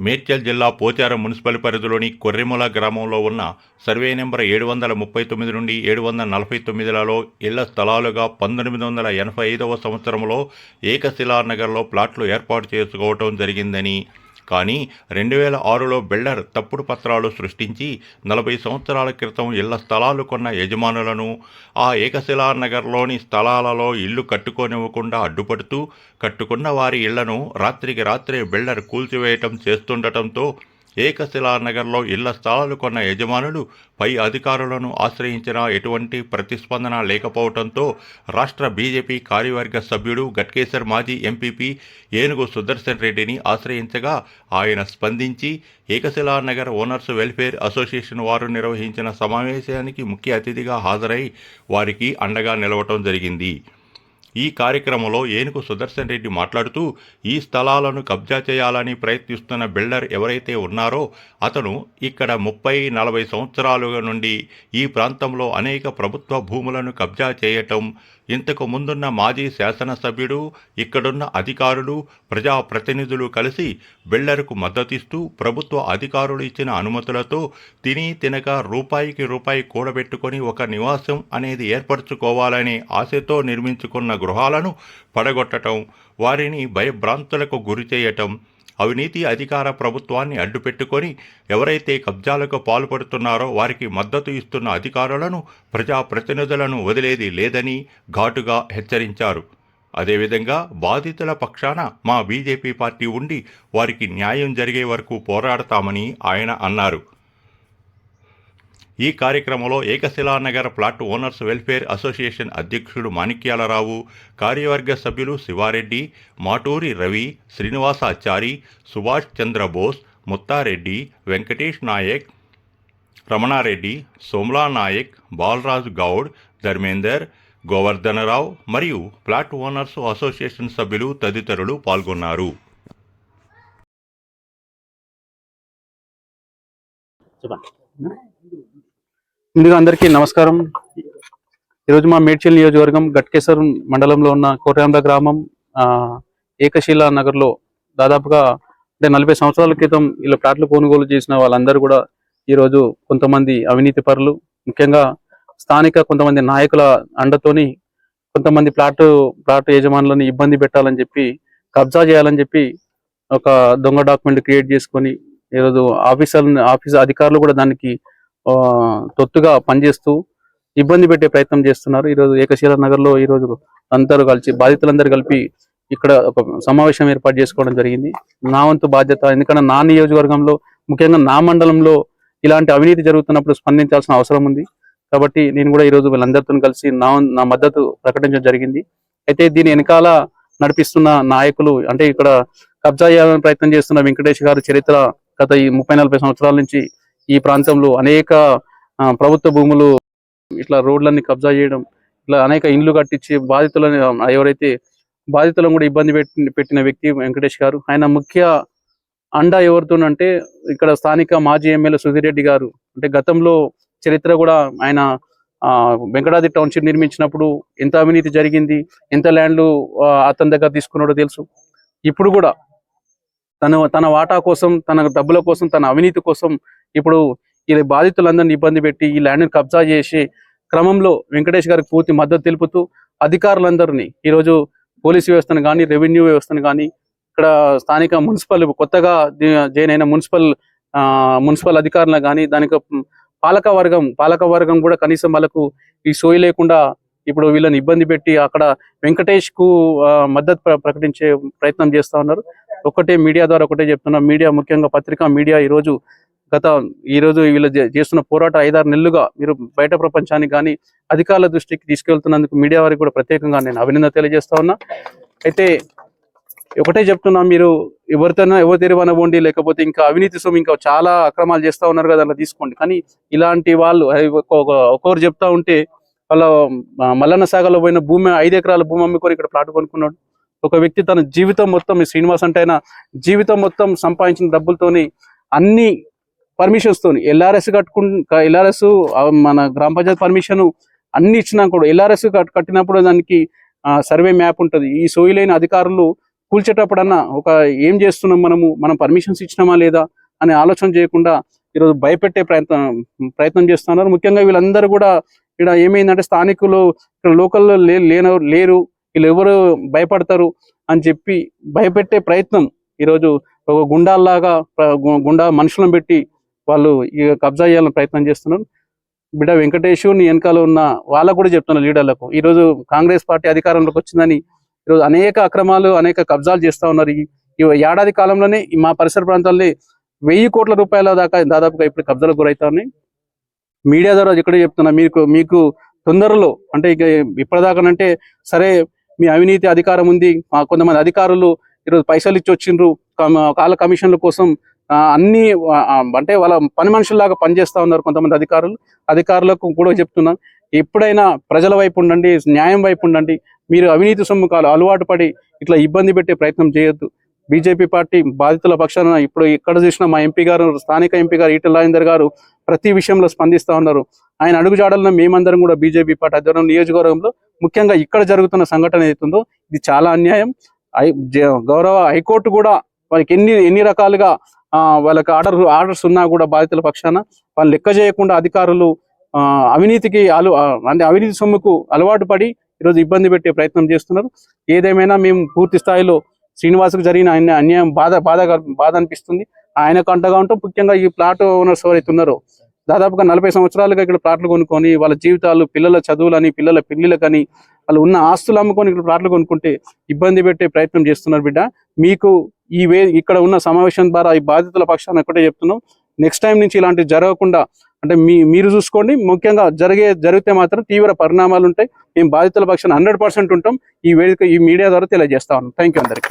మేడ్చల్ జిల్లా పోచారం మున్సిపల్ పరిధిలోని కొర్రెముల గ్రామంలో ఉన్న సర్వే నెంబర్ ఏడు వందల ముప్పై తొమ్మిది నుండి ఏడు వందల నలభై తొమ్మిదిలలో ఇళ్ళ స్థలాలుగా పంతొమ్మిది వందల ఎనభై ఐదవ సంవత్సరంలో ఏకశిలానగర్లో ప్లాట్లు ఏర్పాటు చేసుకోవటం జరిగిందని కానీ రెండు వేల ఆరులో బిల్డర్ తప్పుడు పత్రాలు సృష్టించి నలభై సంవత్సరాల క్రితం ఇళ్ళ స్థలాలు కొన్న యజమానులను ఆ ఏకశిలా నగర్లోని స్థలాలలో ఇల్లు కట్టుకోనివ్వకుండా అడ్డుపడుతూ కట్టుకున్న వారి ఇళ్ళను రాత్రికి రాత్రే బిల్డర్ కూల్చివేయటం చేస్తుండటంతో ఏకశిలానగర్లో ఇళ్ళ స్థలాలు కొన్న యజమానులు పై అధికారులను ఆశ్రయించినా ఎటువంటి ప్రతిస్పందన లేకపోవడంతో రాష్ట్ర బీజేపీ కార్యవర్గ సభ్యుడు గట్కేసర్ మాజీ ఎంపీపీ ఏనుగు సుదర్శన్ రెడ్డిని ఆశ్రయించగా ఆయన స్పందించి ఏకశిలానగర్ ఓనర్స్ వెల్ఫేర్ అసోసియేషన్ వారు నిర్వహించిన సమావేశానికి ముఖ్య అతిథిగా హాజరై వారికి అండగా నిలవటం జరిగింది. ఈ కార్యక్రమంలో ఏనుగు సుదర్శన్ రెడ్డి మాట్లాడుతూ ఈ స్థలాలను కబ్జా చేయాలని ప్రయత్నిస్తున్న బిల్డర్ ఎవరైతే ఉన్నారో అతను ఇక్కడ ముప్పై నలభై సంవత్సరాలుగా నుండి ఈ ప్రాంతంలో అనేక ప్రభుత్వ భూములను కబ్జా చేయటం ఇంతకు ముందున్న మాజీ శాసనసభ్యుడు ఇక్కడున్న అధికారులు ప్రజాప్రతినిధులు కలిసి బిల్డర్కు మద్దతిస్తూ ప్రభుత్వ అధికారులు ఇచ్చిన అనుమతులతో తిని తినక రూపాయికి రూపాయి కూడబెట్టుకొని ఒక నివాసం అనేది ఏర్పరచుకోవాలనే ఆశతో నిర్మించుకున్న గృహాలను పడగొట్టటం వారిని భయభ్రాంతులకు గురి చేయటం అవినీతి అధికార ప్రభుత్వాన్ని అడ్డుపెట్టుకొని ఎవరైతే కబ్జాలకు పాల్పడుతున్నారో వారికి మద్దతు ఇస్తున్న అధికారులను ప్రజాప్రతినిధులను వదిలేది లేదని ఘాటుగా హెచ్చరించారు. అదేవిధంగా బాధితుల పక్షాన మా బీజేపీ పార్టీ ఉండి వారికి న్యాయం జరిగే వరకు పోరాడతామని ఆయన అన్నారు. ఈ కార్యక్రమంలో Ekasilanagar plot owners welfare association అధ్యక్షుడు మాణిక్యాలరావు కార్యవర్గ సభ్యులు శివారెడ్డి మాటూరి రవి శ్రీనివాసాచారి సుభాష్ చంద్రబోస్ ముత్తారెడ్డి వెంకటేష్ నాయక్ రమణారెడ్డి సోమ్లా నాయక్ బాలరాజు గౌడ్ ధర్మేందర్ గోవర్ధనరావు మరియు ప్లాట్ ఓనర్స్ అసోసియేషన్ సభ్యులు తదితరులు పాల్గొన్నారు. ముందుగా అందరికీ నమస్కారం. ఈరోజు మా మేడ్చల్ నియోజకవర్గం గట్కేశ్వరం మండలంలో ఉన్న కోటాంబ గ్రామం ఆ, ఏకశిలా నగర్లో దాదాపుగా అంటే నలభై సంవత్సరాల క్రితం ఇలా ప్లాట్లు కొనుగోలు చేసిన వాళ్ళందరూ కూడా ఈరోజు కొంతమంది అవినీతి పరులు ముఖ్యంగా స్థానిక కొంతమంది నాయకుల అండతోని కొంతమంది ప్లాట్ ప్లాట్ యజమానులను ఇబ్బంది పెట్టాలని చెప్పి కబ్జా చేయాలని చెప్పి ఒక దొంగ డాక్యుమెంట్ క్రియేట్ చేసుకొని ఈరోజు ఆఫీసర్ ఆఫీస్ అధికారులు కూడా దానికి తొత్తుగా పనిచేస్తూ ఇబ్బంది పెట్టే ప్రయత్నం చేస్తున్నారు. ఈరోజు ఏకశీల నగర్లో ఈరోజు అందరూ కలిసి బాధితులందరూ కలిపి ఇక్కడ ఒక సమావేశం ఏర్పాటు చేసుకోవడం జరిగింది. నా వంతు బాధ్యత ఎందుకంటే నా నియోజకవర్గంలో ముఖ్యంగా నా మండలంలో ఇలాంటి అవినీతి జరుగుతున్నప్పుడు స్పందించాల్సిన అవసరం ఉంది. కాబట్టి నేను కూడా ఈరోజు వీళ్ళందరితో కలిసి నా నా మద్దతు ప్రకటించడం జరిగింది. అయితే దీని వెనకాల నడిపిస్తున్న నాయకులు అంటే ఇక్కడ కబ్జా చేయాలని ప్రయత్నం చేస్తున్న వెంకటేష్ గారు చరిత్ర గత ఈ ముప్పై నలభై సంవత్సరాల నుంచి ఈ ప్రాంతంలో అనేక ఆ, ప్రభుత్వ భూములు ఇట్లా రోడ్లన్నీ కబ్జా చేయడం ఇట్లా అనేక ఇండ్లు కట్టించి బాధితులను ఎవరైతే బాధితులను కూడా ఇబ్బంది పెట్టి పెట్టిన వ్యక్తి వెంకటేష్ గారు. ఆయన ముఖ్య అండా ఎవరితోనంటే ఇక్కడ స్థానిక మాజీ ఎమ్మెల్యే సుధీర్ రెడ్డి గారు. అంటే గతంలో చరిత్ర కూడా ఆయన ఆ, వెంకటాద్రి టౌన్షిప్ నిర్మించినప్పుడు ఎంత అవినీతి జరిగింది ఎంత ల్యాండ్లు అతని దగ్గర తీసుకున్నాడో తెలుసు. ఇప్పుడు కూడా తన తన వాటా కోసం తన డబ్బుల కోసం తన అవినీతి కోసం ఇప్పుడు ఇది బాధితులందరినీ ఇబ్బంది పెట్టి ఈ ల్యాండ్ని కబ్జా చేసి క్రమంలో వెంకటేష్ గారికి పూర్తి మద్దతు తెలుపుతూ అధికారులందరినీ ఈరోజు పోలీస్ వ్యవస్థను కానీ రెవెన్యూ వ్యవస్థను కానీ ఇక్కడ స్థానిక మున్సిపల్ కొత్తగా జాయిన్ అయిన మున్సిపల్ ఆ, మున్సిపల్ అధికారులను కానీ దానికి పాలక వర్గం పాలక వర్గం కూడా కనీసం వాళ్ళకు ఈ సోయి లేకుండా ఇప్పుడు వీళ్ళని ఇబ్బంది పెట్టి అక్కడ వెంకటేష్కు మద్దతు ప్రకటించే ప్రయత్నం చేస్తా ఉన్నారు. ఒకటే మీడియా ద్వారా ఒకటే చెప్తున్నా మీడియా ముఖ్యంగా పత్రికా మీడియా ఈ రోజు గత ఈ రోజు వీళ్ళు చేస్తున్న పోరాట ఐదారు నెలలుగా మీరు బయట ప్రపంచానికి కానీ అధికారుల దృష్టికి తీసుకెళ్తున్నందుకు మీడియా వారికి కూడా ప్రత్యేకంగా నేను అభినందన తెలియజేస్తా ఉన్నా. అయితే ఒకటే చెప్తున్నా మీరు ఎవరితోనైనా ఎవరి పోండి లేకపోతే ఇంకా అవినీతి సొమ్ము ఇంకా చాలా అక్రమాలు చేస్తా ఉన్నారు కదా అలా తీసుకోండి. కానీ ఇలాంటి వాళ్ళు ఒక్కొక్కరు చెప్తా ఉంటే వాళ్ళ మల్లన్న సాగర్లో పోయిన భూమి ఐదు ఎకరాల భూమి అమ్ముకొని ఇక్కడ ప్లాట్ కొనుక్కున్నాడు. ఒక వ్యక్తి తన జీవితం మొత్తం ఈ శ్రీనివాస్ అంటే ఆయన జీవితం మొత్తం సంపాదించిన డబ్బులతోని అన్ని పర్మిషన్స్తో ఎల్ఆర్ఎస్ కట్టుకు ఎల్ఆర్ఎస్ మన గ్రామ పంచాయతీ పర్మిషన్ అన్ని ఇచ్చినా కూడా ఎల్ఆర్ఎస్ కట్టినప్పుడు దానికి సర్వే మ్యాప్ ఉంటుంది. ఈ సోయిలైన అధికారులు కూల్చేటప్పుడన్నా ఒక ఏం చేస్తున్నాం మనము? మనం పర్మిషన్స్ ఇచ్చినామా లేదా? అనే ఆలోచన చేయకుండా ఈరోజు భయపెట్టే ప్రయత్నం ప్రయత్నం చేస్తున్నారు. ముఖ్యంగా వీళ్ళందరూ కూడా ఇక్కడ ఏమైందంటే స్థానికులు ఇక్కడ లోకల్లో లే లేన లేరు. వీళ్ళు ఎవరు భయపడతారు అని చెప్పి భయపెట్టే ప్రయత్నం ఈరోజు ఒక గుండాల్లాగా గుండా మనుషులను పెట్టి వాళ్ళు ఇక కబ్జా చేయాలని ప్రయత్నం చేస్తున్నారు బిడ్డ వెంకటేష్ నీ వెనకాల ఉన్న వాళ్ళకు కూడా చెప్తున్నారు లీడర్లకు ఈరోజు కాంగ్రెస్ పార్టీ అధికారంలోకి వచ్చిందని ఈరోజు అనేక అక్రమాలు అనేక కబ్జాలు చేస్తా ఉన్నారు. ఈ ఏడాది కాలంలోనే మా పరిసర ప్రాంతాల్లో వెయ్యి కోట్ల రూపాయల దాకా దాదాపుగా ఇప్పుడు కబ్జాలకు గురవుతా ఉన్నాయి. మీడియా ద్వారా ఇక్కడ చెప్తున్నా మీకు మీకు తొందరలో అంటే ఇక ఇప్పటిదాకానంటే సరే మీ అవినీతి అధికారం ఉంది మా కొంతమంది అధికారులు ఈరోజు పైసలు ఇచ్చి వచ్చిండ్రు కమ- కాల కమిషన్ల కోసం అన్ని ఆ, అంటే వాళ్ళ పని మనుషుల్లాగా పనిచేస్తూ ఉన్నారు కొంతమంది అధికారులు. అధికారులకు కూడా చెప్తున్నా ఎప్పుడైనా ప్రజల వైపు ఉండండి న్యాయం వైపు ఉండండి. మీరు అవినీతి సొమ్ముకాలు అలవాటు పడి ఇట్లా ఇబ్బంది పెట్టే ప్రయత్నం చేయొద్దు. బీజేపీ పార్టీ బాధితుల పక్షాన ఇప్పుడు ఎక్కడ చూసినా మా ఎంపీ గారు స్థానిక ఎంపీ గారు ఈటల రాజేందర్ గారు ప్రతి విషయంలో స్పందిస్తా ఉన్నారు. ఆయన అడుగుజాడలను మేమందరం కూడా బీజేపీ పార్టీ అధ్వర్యం నియోజకవర్గంలో ముఖ్యంగా ఇక్కడ జరుగుతున్న సంఘటన ఏదైతుందో ఇది చాలా అన్యాయం. ఐ- గౌరవ హైకోర్టు కూడా వారికి ఎన్ని ఎన్ని రకాలుగా వాళ్ళకి ఆర్డర్ ఆర్డర్స్ ఉన్నా కూడా బాధితుల పక్షాన వాళ్ళు లెక్క చేయకుండా అధికారులు ఆ, అవినీతికి అలు అంటే అవినీతి సొమ్ముకు అలవాటు పడి ఈరోజు ఇబ్బంది పెట్టే ప్రయత్నం చేస్తున్నారు. ఏదేమైనా మేము పూర్తి స్థాయిలో శ్రీనివాసుకు జరిగిన ఆయన అన్యాయం బాధ బాధ బాధ అనిపిస్తుంది. ఆయనకు అంటగా ఉంటాం ముఖ్యంగా ఈ ప్లాట్ ఓనర్స్ ఎవరైతే ఉన్నారో దాదాపుగా నలభై సంవత్సరాలుగా ఇక్కడ ప్లాట్లు కొనుక్కొని వాళ్ళ జీవితాలు పిల్లల చదువులని పిల్లల పెళ్ళిళ్ళకని వాళ్ళు ఉన్న ఆస్తులు అమ్ముకొని ఇక్కడ ప్లాట్లు కొనుక్కుంటే ఇబ్బంది పెట్టే ప్రయత్నం చేస్తున్నారు బిడ్డ. మీకు ఈ వే ఇక్కడ ఉన్న సమావేశం ద్వారా ఈ బాధితుల పక్షాన్ని ఒకటే చెప్తున్నాం. నెక్స్ట్ టైం నుంచి ఇలాంటివి జరగకుండా అంటే మీ మీరు చూసుకోండి. ముఖ్యంగా జరిగే జరిగితే మాత్రం తీవ్ర పరిణామాలు ఉంటాయి. మేము బాధితుల పక్షాన హండ్రెడ్ పర్సెంట్ ఉంటాం. ఈ వేదిక ఈ మీడియా ద్వారా తెలియజేస్తా ఉన్నాం. థ్యాంక్ యూ అందరికీ.